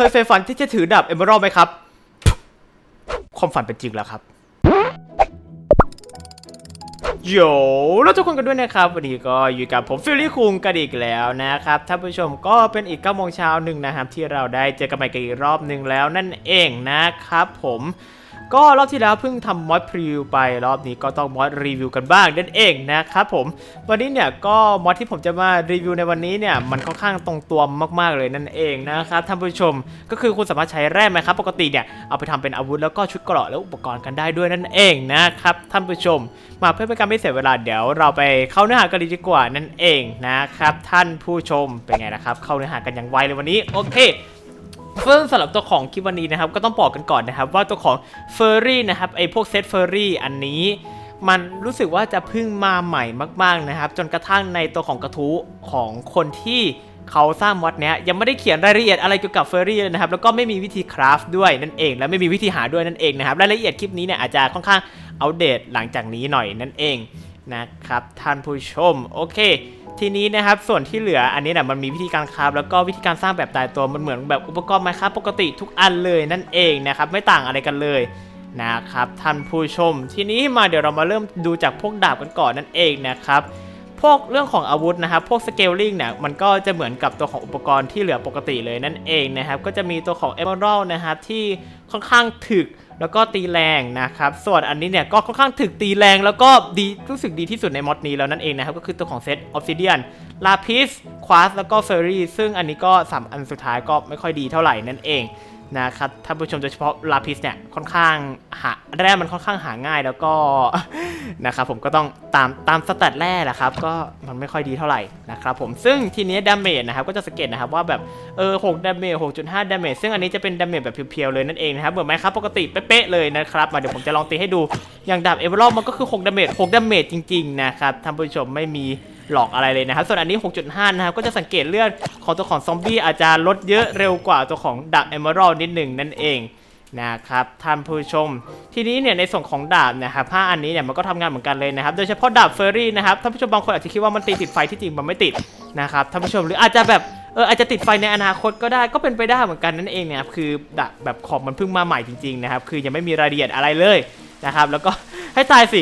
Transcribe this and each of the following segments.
เคยใฝ่ฝันที่จะถือดาบเอเมอรัลไหมครับ ความฝันเป็นจริงแล้วครับโยแล้วทุกคนกันด้วยนะครับ วันนี้ก็อยู่กับผมฟิลลี่คุงกันอีกแล้วนะครับท่านผู้ชมก็เป็นอีก9โมงเช้าหนึ่งนะครับ ที่เราได้เจอกันใหม่กันอีกรอบหนึ่งแล้วนั่นเองนะครับผม ก็รอบที่แล้วเพิ่งทำมอดพรีวิวไปรอบนี้ก็ต้องมอดรีวิวกันบ้างนั่นเองนะครับผม วันนี้เนี่ยก็มอดที่ผมจะมารีวิวในวันนี้เนี่ยมันค่อนข้างตรงตัวมากๆเลยนั่นเองนะครับท่านผู้ชมก็คือคุณสามารถใช้แร่ไหมครับปกติเนี่ยเอาไปทำเป็นอาวุธแล้วก็ชุดเกราะและอุปกรณ์กันได้ด้วยนั่นเองนะครับท่านผู้ชม มาเพื่อเป็นการไม่เสียเวลาเดี๋ยวเราไปเข้าเนื้อหากันเลยดีกว่านั่นเองนะครับท่านผู้ชมเป็นไงนะครับเข้าเนื้อหากันอย่างไวเลยวันนี้โอเค ซึ่งสำหรับตัวของคลิปวันนี้นะครับก็ต้องบอกกันก่อนนะครับ ว่าตัวของเฟอร์รี่นะครับไอพวกเซตเฟอร์รี่อันนี้มันรู้สึกว่าจะพิ่งมาใหม่มาก ๆนะครับ จนกระทั่งในตัวของกระทู้ของคนที่เขาสร้างมอดเนี้ยยังไม่ได้เขียนรายละเอียดอะไรเกี่ยวกับเฟอร์รี่เลยนะครับแล้วก็ไม่มีวิธีคราฟด้วยนั่นเอง และไม่มีวิธีหาด้วยนั่นเองนะครับรายละเอียดคลิปนี้เนี่ยอาจจะค่อนข้างอัปเดตหลังจากนี้หน่อยนั่นเองนะครับท่านผู้ชมโอเค ทีนี้นะครับส่วนที่เหลืออันนี้นี่ยมันมีวิธีการคราฟแล้วก็วิธีการสร้างแบบตายตัวมันเหมือนแบบอุปกรณ์ไมครับปกติทุกอันเลยนั่นเองนะครับไม่ต่างอะไรกันเลยนะครับท่านผู้ชม ทีนี้มาเดี๋ยวเรามาเริ่มดูจากพวกดาบกันก่อนนั่นเองนะครับพวกเรื่องของอาวุธนะครับ พวกสเกลลิงเนี่ยมันก็จะเหมือนกับตัวของอุปกรณ์ที่เหลือปกติเลยนั่นเองนะครับ ก็จะมีตัวของ e m e r a l d นะครับที่ค่อนข้างถึก แล้วก็ตีแรงนะครับ ส่วนอันนี้เนี่ยก็ค่อนข้างถึกตีแรงแล้วก็ดีรู้สึกดีที่สุดในมอดนี้แล้วนั่นเองนะครับ ก็คือตัวของเซตออฟซิเดียนลาพิสควาสแล้วก็เฟอร์รี่ซึ่งอันนี้ก็สามอันสุดท้ายก็ไม่ค่อยดีเท่าไหร่นั่นเอง นะครับท่านผู้ชมโดยเฉพาะลาพิสเนี่ยค่อนข้างหาแร่มันค่อนข้างหาง่ายแล้วก็นะครับผมก็ต้องตามตามสแตทแร่แหละครับก็มันไม่ค่อยดีเท่าไหร่นะครับผมซึ่งทีนี้ดาเมจนะครับก็จะสังเกตนะครับว่าแบบเออ6ดาเมจ6.5ดห้าเมจซึ่งอันนี้จะเป็นดาเมจแบบเพียวๆเลยนั่นเองนะครับเหมือนไหมครับปกติเป๊ะๆเลยนะครับมาเดี๋ยวผมจะลองตีให้ดูอย่างดาบเอเวอร์มันก็คือ6ดาเมจ6ดาเมจจริงๆนะครับท่านผู้ชมไม่มี หลอกอะไรเลยนะครับ ส่วนอันนี้ 6.5 นะครับ ก็จะสังเกตเลือดของตัวของซอมบี้อาจจะลดเยอะเร็วกว่าตัวของดาบเอเมอรัลนิดหนึ่งนั่นเองนะครับท่านผู้ชม ทีนี้เนี่ยในส่วนของดาบนะครับผ้าอันนี้เนี่ยมันก็ทำงานเหมือนกันเลยนะครับ โดยเฉพาะดาบเฟอร์รี่นะครับท่านผู้ชมบางคนอาจจะคิดว่ามันตีติดไฟที่จริงมันไม่ติดนะครับท่านผู้ชมหรืออาจจะแบบเอออาจจะติดไฟในอนาคตก็ได้ก็เป็นไปได้เหมือนกันนั่นเองเนี่ยครับคือดาบแบบของมันเพิ่งมาใหม่จริงๆนะครับคือยังไม่มีรายละเอียดอะไรเลยนะครับแล้วก็ให้ตายสิ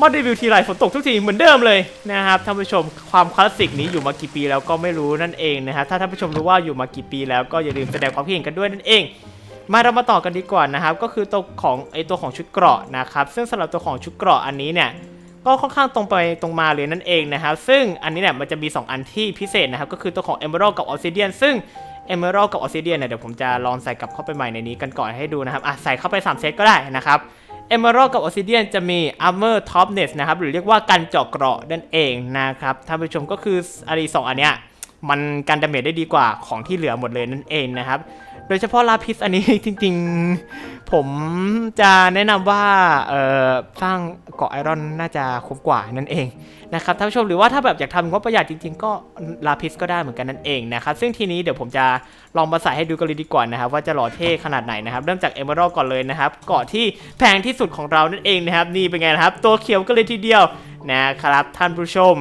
มอดรีวิวทีไรฝนตกทุกทีเหมือนเดิมเลยนะครับท่านผู้ชมความคลาสสิกนี้อยู่มากี่ปีแล้วก็ไม่รู้นั่นเองนะครับถ้าท่านผู้ชมรู้ว่าอยู่มากี่ปีแล้วก็อย่าลืมแสดงความคิดเห็นกันด้วยนั่นเอง มาเรามาต่อกันดีกว่านะครับก็คือตัวของไอตัวของชุดเกราะนะครับซึ่งสำหรับตัวของชุดเกราะอันนี้เนี่ยก็ค่อนข้างตรงไปตรงมาเลยนั่นเองนะครับซึ่งอันนี้เนี่ยมันจะมี 2 อันที่พิเศษนะครับก็คือตัวของ Emerald กับ Obsidian ซึ่ง Emerald กับ Obsidian เนี่ยเดี๋ยวผมจะลองใส่กลับเข้าไปใหม่ในนี้กันก่อนให้ดูนะครับอะใส่เข้าไป 3 เซตก็ได้นะครับ เอเมอรัลกับออซิเดียนจะมีอัมเมอร์ท็อปเนสนะครับ หรือเรียกว่ากันเจาะเกราะนั่นเองนะครับท่านผู้ชมก็คืออะไรสองอันเนี้ยมันกันดาเมจได้ดีกว่าของที่เหลือหมดเลยนั่นเองนะครับ โดยเฉพาะลาพิสอันนี้จริงๆ ผมจะแนะนำว่าสร้างเกาะไอรอนน่าจะคุ้มกว่านั่นเองนะครับท่านผู้ชมหรือว่าถ้าแบบอยากทำงบประหยัดจริงๆ ก็ลาพิสก็ได้เหมือนกันนั่นเองนะครับซึ่งทีนี้เดี๋ยวผมจะลองมาใส่ให้ดูกันเลยดีกว่านะครับว่าจะหล่อเท่ขนาดไหนนะครับเริ่มจากเอเมอรัลก่อนเลยนะครับเกาะที่แพงที่สุดของเรานั่นเองนะครับนี่เป็นไงนะครับ ตัวเขียวกันเลยทีเดียวนะครับท่านผู้ชม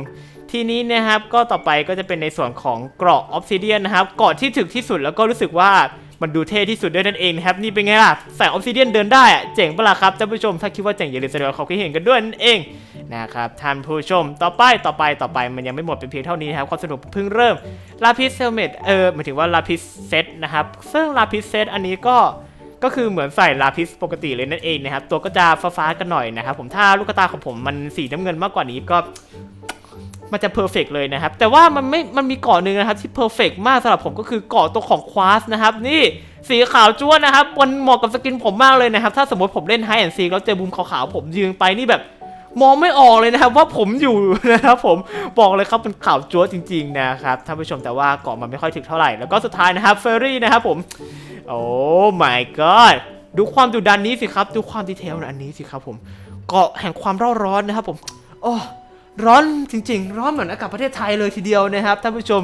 ทีนี้นะครับก็ต่อไปก็จะเป็นในส่วนของเกราะออฟซิเดียนนะครับเกราะที่ถึกที่สุดแล้วก็รู้สึกว่า มันดูเท่ที่สุดด้วยนั่นเองนะครับนี่เป็นไงล่ะใส่ออฟซิเดียนเดินได้เจ๋งปะล่ะครับท่านผู้ชมถ้าคิดว่าเจ๋งอย่าลืมแสดงความคิดเห็นกันด้วยนั่นเองนะครับท่านผู้ชมต่อไปต่อไปต่อไปมันยังไม่หมดเป็นเพียงเท่านี้นะครับความสนุกเพิ่งเริ่มลาพิสเซลเมตเออหมายถึงว่าลาพิสเซตนะครับซึ่งลาพิสเซตอันนี้ก็ก็คือเหมือนใส่ลาพิสปกติเลยนั่นเองนะครับตัวก็จะฟ้าๆกันหน่อยนะครับผมถ้าลูกตาของผมมันสีน้ำเงินมากกว่านี้ก็ มันจะเพอร์เฟกเลยนะครับ แต่ว่ามันไม่มันมีเกาะหนึ่งนะครับที่เพอร์เฟกมากสำหรับผมก็คือเกาะตัวของควาสนะครับ นี่สีขาวจ้วนนะครับมันเหมาะกับสกินผมมากเลยนะครับ ถ้าสมมติผมเล่นไฮแอนด์ซีแล้วเจอบูมขาวๆผมยืนไปนี่แบบมองไม่ออกเลยนะครับว่าผมอยู่นะครับผมบอกเลยครับมันขาวจ้วจริงๆนะครับท่านผู้ชมแต่ว่าเกาะมันไม่ค่อยถึกเท่าไหร่ แล้วก็สุดท้ายนะครับเฟอร์รี่นะครับผม โอ้ my god ดูความดุดันนี้สิครับ ดูความดีเทลอันนี้สิครับผม เกาะแห่งความร้อนนะครับผมโอ้ ร้อนจริง ๆ ร้อนเหมือนอากาศประเทศไทยเลยทีเดียวนะครับท่านผู้ชม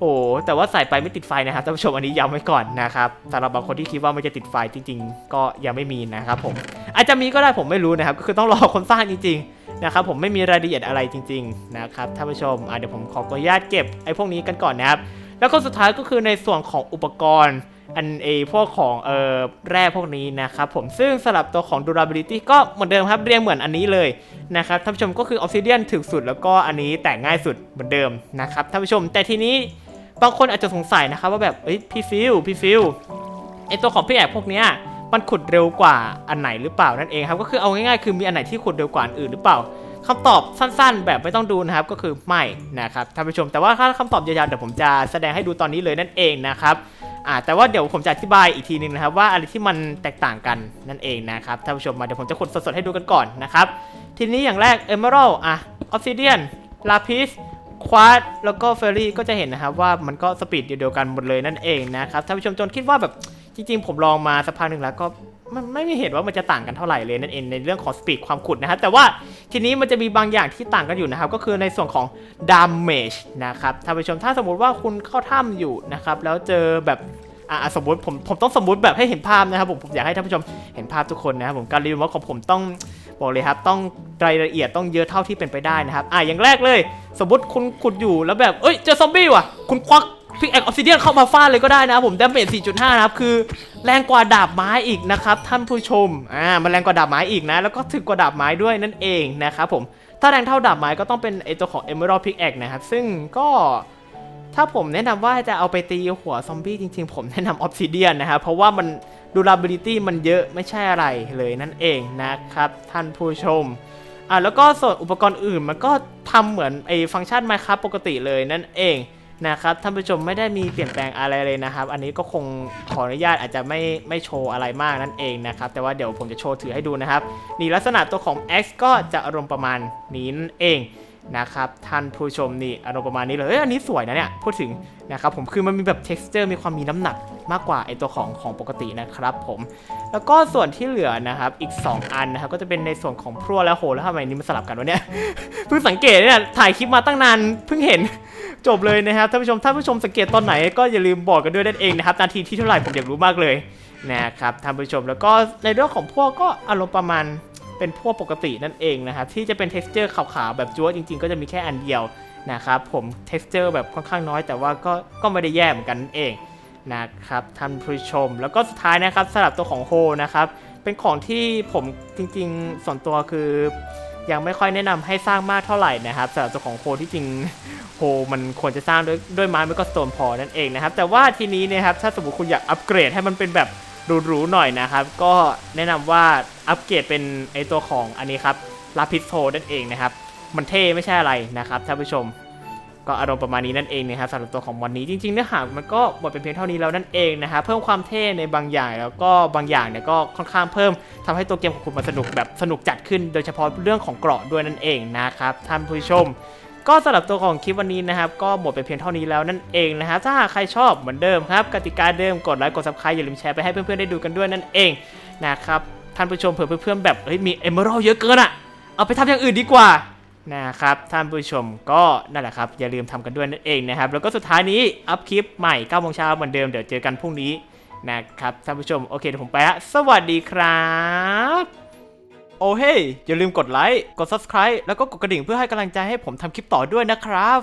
โอ้แต่ว่าใส่ไปไม่ติดไฟนะครับท่านผู้ชมอันนี้ย้ำไว้ก่อนนะครับสำหรับบางคนที่คิดว่ามันจะติดไฟจริง ๆ ก็ยังไม่มีนะครับผมอาจจะมีก็ได้ผมไม่รู้นะครับก็คือต้องรอคนสร้างจริง ๆ นะครับผมไม่มีรายละเอียดอะไรจริง ๆ นะครับท่านผู้ชมเดี๋ยวผมขออนุญาตเก็บไอ้พวกนี้กันก่อนนะครับแล้วก็สุดท้ายก็คือในส่วนของอุปกรณ์ อันเอพวกของเอ่อแร่พวกนี้นะครับผมซึ่งสลับตัวของ durability ก็เหมือนเดิมครับเรียงเหมือนอันนี้เลยนะครับท่านผู้ชมก็คือ obsidian ถึกสุดแล้วก็อันนี้แตกง่ายสุดเหมือนเดิมนะครับท่านผู้ชมแต่ทีนี้บางคนอาจจะสงสัยนะครับว่าแบบเอ้ยพี่ฟิลพี่ฟิลไอตัวของพี่แอกพวกเนี้ยมันขุดเร็วกว่าอันไหนหรือเปล่านั่นเองครับก็คือเอาง่ายๆคือมีอันไหนที่ขุดเร็วกว่าอันอื่นหรือเปล่าคำตอบสั้นๆ แบบไม่ต้องดูนะครับก็คือไม่นะครับท่านผู้ชมแต่ว่าถ้าคำตอบยาวๆเดี๋ยวผมจะแสดงให้ดูตอนนี้เลยนั่นเองนะครับ อ่าแต่ว่าเดี๋ยวผมจะอธิบายอีกทีหนึงนะครับว่าอะไรที่มันแตกต่างกันนั่นเองนะครับท่านผู้ชมมาเดี๋ยวผมจะขุดสดๆให้ดูกันก่อนนะครับทีนี้อย่างแรก Emerald อะ Obsidian Lapis Quartz แล้วก็ Fairy ก็จะเห็นนะครับว่ามันก็สปีดเดียวกันหมดเลยนั่นเองนะครับท่านผู้ชมจนคิดว่าแบบจริงๆ ผมลองมาสักพักหนึ่งแล้วก็มันไม่มีเหตุว่ามันจะต่างกันเท่าไหร่เลยนั่นเองในเรื่องของสปีดความขุดนะครับแต่ว่า ทีนี้มันจะมีบางอย่างที่ต่างกันอยู่นะครับ ก็คือในส่วนของ damage นะครับท่านผู้ชมถ้าสมมติว่าคุณเข้าถ้ำอยู่นะครับ แล้วเจอแบบอะสมมติผมผมต้องสมมติแบบให้เห็นภาพนะครับผมผมอยากให้ท่านผู้ชมเห็นภาพทุกคนนะครับผมการรีวิวของผมต้องบอกเลยครับต้องรายละเอียดต้องเยอะเท่าที่เป็นไปได้นะครับอะอย่างแรกเลย สมมติคุณขุดอยู่แล้วแบบเอ้ยเจอซอมบี้ว่ะ คุณควัก พิกแอคออฟซิเดียนเข้ามาฟาดเลยก็ได้นะผมดาเมจ4.5 นะครับ คือแรงกว่าดาบไม้อีกนะครับ ท่านผู้ชมอ่ามันแรงกว่าดาบไม้อีกนะ แล้วก็ถึกกว่าดาบไม้ด้วยนั่นเองนะครับผมถ้าแรงเท่าดาบไม้ก็ต้องเป็นไอตัวของ Emerald Pickaxe นะครับ ซึ่งก็ถ้าผมแนะนำว่าจะเอาไปตีหัวซอมบี้จริงๆ ผมแนะนำออ s ซิเดียนนะครับ เพราะว่ามัน durability มันเยอะไม่ใช่อะไรเลยนั่นเองนะครับ ท่านผู้ชมอะแล้วก็ส่วนอุปกรณ์อื่นมันก็ทำเหมือนไอฟังก์ชัน Minecraft ปกติเลยนั่นเอง นะครับท่านผู้ชมไม่ได้มีเปลี่ยนแปลงอะไรเลยนะครับ อันนี้ก็คงขออนุญาตอาจจะไม่ไม่โชว์อะไรมากนั่นเองนะครับ แต่ว่าเดี๋ยวผมจะโชว์ถือให้ดูนะครับ นี่ลักษณะตัวของ X ก็จะอารมณ์ประมาณนี้นั่นเองนะครับท่านผู้ชมนี่อารมณ์ประมาณนี้เลยเอ้ยอันนี้สวยนะเนี่ยพูดถึงนะครับผมคือมันมีแบบ texture มีความมีน้ำหนักมากกว่าไอตัวของของปกตินะครับผมแล้วก็ส่วนที่เหลือนะครับอีก 2 อันนะครับก็จะเป็นในส่วนของพรัวและโหแล้วทำไมนี่มันสลับกันวะเนี่ยเพิ่งสังเกตเนี่ยถ่ายคลิปมาตั้งนานเพิ่งเห็น จบเลยนะครับท่านผู้ชมท่านผู้ชมสังเกตตอนไหนก็อย่าลืมบอกกันด้วยนั่นเองนะครับนาทีที่เท่าไหร่ผมอยากรู้มากเลยนะครับท่านผู้ชมแล้วก็ในเรื่องของพวกก็อารมณ์ประมาณเป็นพวกปกตินั่นเองนะครับที่จะเป็น texture ขาวๆแบบจั๊วจริง ๆ ก็จะมีแค่อันเดียวนะครับผม texture แบบค่อนข้างน้อยแต่ว่าก็ก็ไม่ได้แย่เหมือนกันนั่นเองนะครับท่านผู้ชม แล้วก็สุดท้ายนะครับสลับตัวของโฮนะครับเป็นของที่ผมจริงๆส่วนตัวคือ ยังไม่ค่อยแนะนำให้สร้างมากเท่าไหร่นะครับสำหรับตัวของโคที่จริงโคมันควรจะสร้างด้วยด้วยไม้ไม่ก็สโตนพอนั่นเองนะครับแต่ว่าทีนี้นะครับถ้าสมมติคุณอยากอัปเกรดให้มันเป็นแบบหรูๆหน่อยนะครับก็แนะนำว่าอัปเกรดเป็นไอตัวของอันนี้ครับลาพิสโทนั่นเองนะครับมันเท่ไม่ใช่อะไรนะครับท่านผู้ชม ก็อารมณ์ประมาณนี้นั่นเองนะครับสำหรับตัวของวันนี้จริงๆเนื้อหามันก็หมดเป็นเพียงเท่านี้แล้วนั่นเองนะครับเพิ่มความเท่ในบางอย่างแล้วก็บางอย่างเนี่ยก็ค่อนข้างเพิ่มทำให้ตัวเกมของคุณมันสนุกแบบสนุกจัดขึ้น โดยเฉพาะเรื่องของเกราะด้วยนั่นเองนะครับท่านผู้ชม ก็สำหรับตัวของคลิปวันนี้นะครับก็หมดไปเพียงเท่านี้แล้วนั่นเองนะครับถ้าใครชอบเหมือนเดิมครับกติกาเดิมกดไลค์กด subscribe อย่าลืมแชร์ไปให้เพื่อนๆได้ดูกันด้วยนั่นเองนะครับท่านผู้ชมเผื่อเพื่อนๆแบบเฮ้ยมีเอเมอรัลเยอะเกินอะเอาไปทำอย่างอื่นดีกว่า นะครับท่านผู้ชมก็นั่นแหละครับ อย่าลืมทำกันด้วยนั่นเองนะครับ แล้วก็สุดท้ายนี้อัพคลิปใหม่9โมงเช้าเหมือนเดิมเดี๋ยวเจอกันพรุ่งนี้นะครับท่านผู้ชมโอเคเดี๋ยวผมไปละสวัสดีครับ โอ้เฮ้ยอย่าลืมกดไลค์กด subscribe แล้วก็กดกระดิ่งเพื่อให้กำลังใจให้ผมทำคลิปต่อด้วยนะครับ